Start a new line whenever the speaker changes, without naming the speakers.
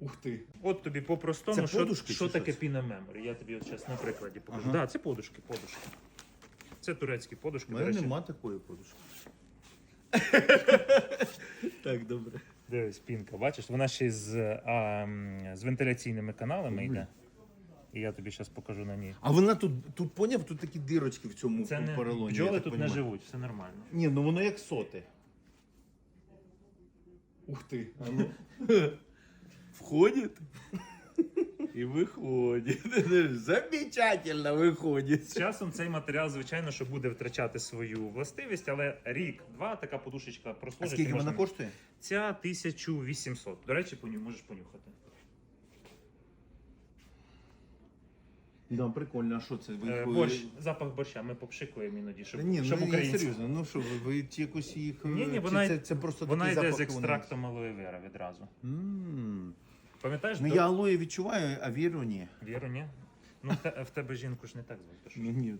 Ух ти.
От тобі по-простому,
Це
що,
подушки
що таке піна меморі. Я тобі от зараз на прикладі покажу.
Ага.
Так, да, це подушки, подушки. Це турецькі подушки.
У мене нема такої подушки. так, добре.
Дивись, пінка, бачиш, вона ще з, а, з вентиляційними каналами йде. І я тобі зараз покажу на ній.
А вона тут, тут поняв, тут такі дирочки в цьому
Це не
поролоні.
бджоли
я так
тут не
понімаю.
живуть, все нормально.
Ні, ну воно як соти. Ух ти. А ну. Входит и выходит. Замечательно выходит.
З часом цей матеріал, звичайно, що буде втрачати свою властивість, але рік-два така подушечка
А
прослужить.
скільки
і
вона коштує?
Ця 1800. До речі, поню, можеш понюхати.
Да, прикольно. А що це? Ви
Е,
ви-
борщ, запах борща, ми попшикуємо іноді, щоб,
ні,
щоб
ну я
українці.
серйозно, ну що, ви, ви якось їх... е,
Ні, ні,
чи
вона,
це, це просто
вона
такий
йде
запах
з екстрактом алоє вера відразу.
М.
Пам'ятаєш,
Ну
до-
я алоє відчуваю, а віру ні.
Віру, ні? Ну, в те- в тебе жінку ж не так звуть.
Ну ні,